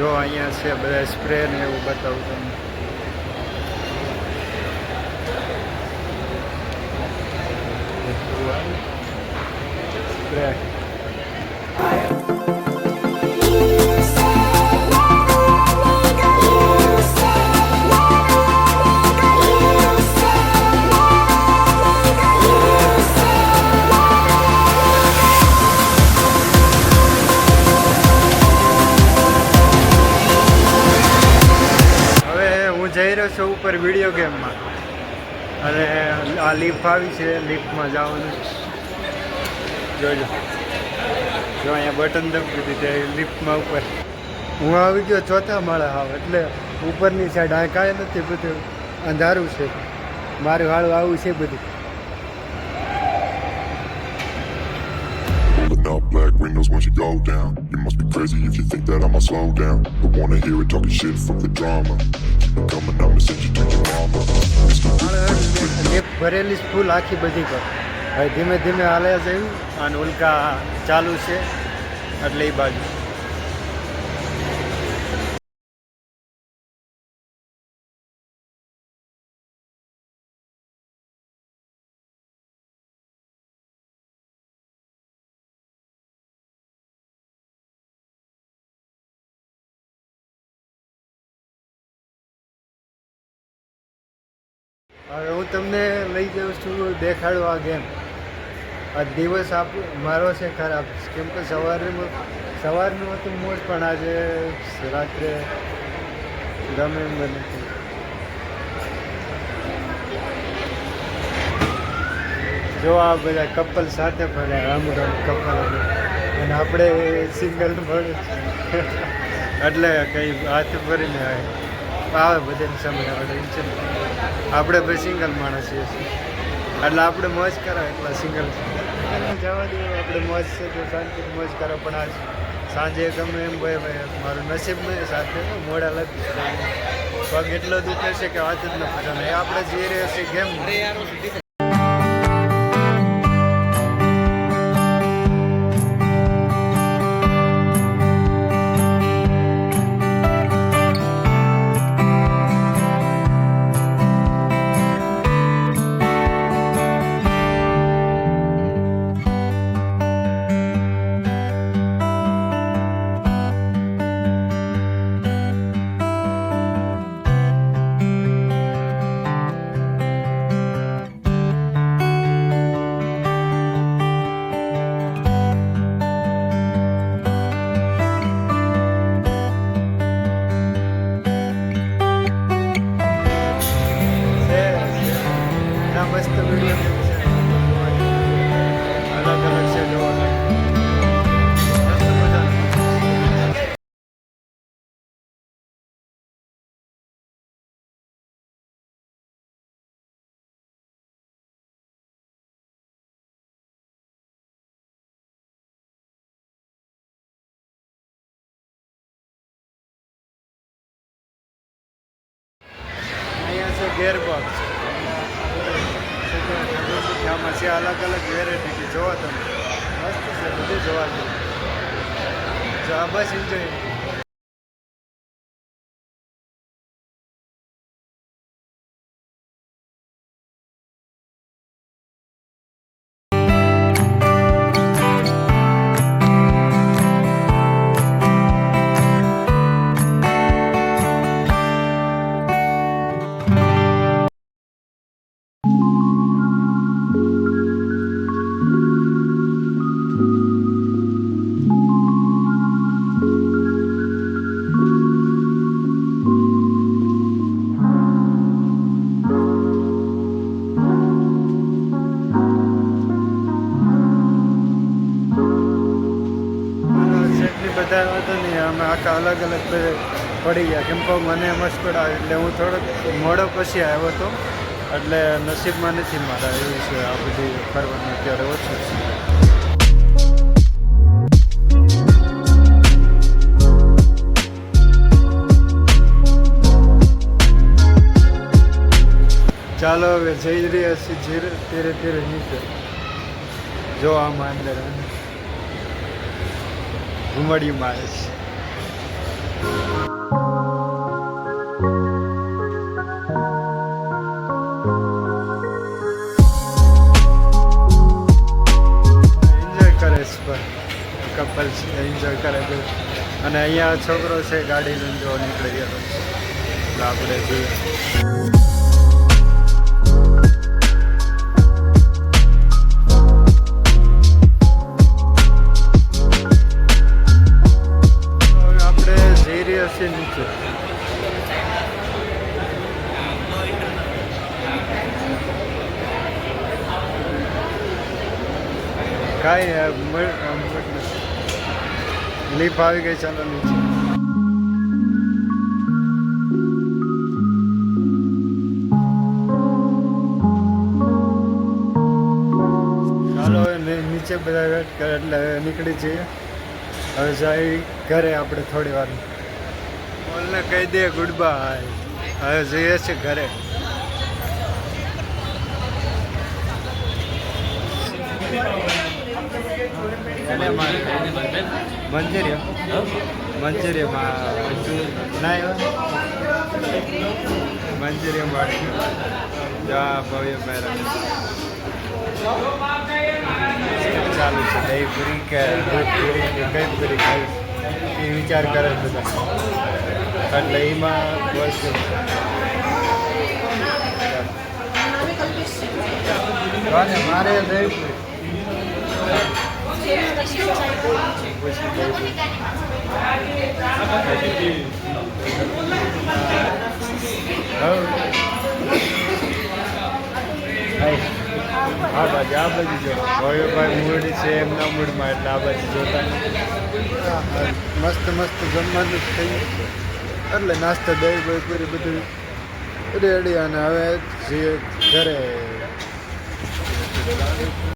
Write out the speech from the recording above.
જો અહીંયા છે બધા સ્પ્રે ને એવું બતાવું તમને. સ્પ્રે છું ઉપર વીડિયો ગેમમાં અને આ લિફ્ટ આવી છે લિફ્ટમાં જવાનું. જોજો. જો અહીંયા બટન દબી દીધી લિફ્ટમાં ઉપર. હું આવી ગયો ચોથા માળે હાવ, એટલે ઉપરની સાઈડ આ કાંઈ નથી બધું અંધારું છે. મારું હાળું આવું છે બધું. windows once you go down. You must be crazy if you think that I'ma slow down. Don't wanna hear it talking shit, fuck the drama. Keep it coming, I'ma send you to your mama. Mr. Lift ભરેલી જ ફૂલ આખી બધી પર હવે ધીમે ધીમે હાલે જયું અને ઉલ્કા ચાલુ છે એટલે એ બાજુ હવે હું તમને લઈ જાઉં છું દેખાડવા ગેમ. આ દિવસ આપ, મારો છે ખરાબ. કેમ કે સવારે સવારનું હતું મોજ પણ આજે રાત્રે ગમે એમ બને. જો આ બધા કપલ સાથે ફરે રામ રામ કપલ અને આપણે સિંગલ મળે એટલે કંઈ હાથ ભરીને આવે આવે બધાની સામે આપણે છે આપણે ભાઈ સિંગલ માણસ છીએ. એટલે આપણે મોજ કરો એટલા સિંગલ. જવા દઈએ, આપણે મોજ છે તો શાંતિ મોજ કરો. પણ આજ સાંજે ગમે એમ ભાઈ ભાઈ મારું નસીબ નહીં, સાથે મોડા લાગી પગ એટલો દુખે છે કે વાત જ ન પૂછો આપણે જઈ રહ્યા છીએ ગેમ. ગેરબોક્સ આમાં છે અલગ અલગ વેરાયટી જોવા તમે. મસ્ત છે, બધું જોવા જેવું. જો આ બસ એન્જોય સેટની બધા હતો ને અમે આખા અલગ અલગ પડી ગયા. કેમ કે મને મસ્ત આવે એટલે હું થોડોક મોડો પછી આવ્યો હતો એટલે નસીબમાં નથી મારા એવું છે આ બધી ફરવાનું અત્યારે ઓછું છે. ચાલો હવે જઈ રહ્યા છીએ ધીરે ધીરે ધીરે નીચે. જો આમાં અંદર ઘૂમડી મારે છે. કપલ એન્જોય કરે છે. અને અહીંયા છોકરો છે, ગાડી લઈને જો નીકળી ગયો આપણે જોઈએ. કાંઈ લીફ આવી ગઈ ચાલો નીચે. ચાલો નીચે બધા વેટ કરે એટલે નીકળી જઈએ. હવે જઈ ઘરે આપણે થોડી વાર. બોલને કહી દે ગુડ બાય હવે જઈએ છીએ ઘરે. મંચુરિયન મંચુરિયન ના મંચુરિયન બાળી જા ભવ્ય મેરા. ચાલુ છે. દહીં પૂરી કે પૂરી કે, કઈ પૂરી ખાઈ એ વિચાર કરે બધા. એટલે એમાં વસ્તુ મારે દહીં પૂરી આ બાજુ આ બાજુ જો ભવ્યભાઈ મૂડ છે એમના મૂડમાં એટલે આ બાજુ જોતા મસ્ત મસ્ત જમવાનું થઈ એટલે નાસ્તો દહીં ભાઈ પૂરી બધું રેડી અને હવે જે ઘરે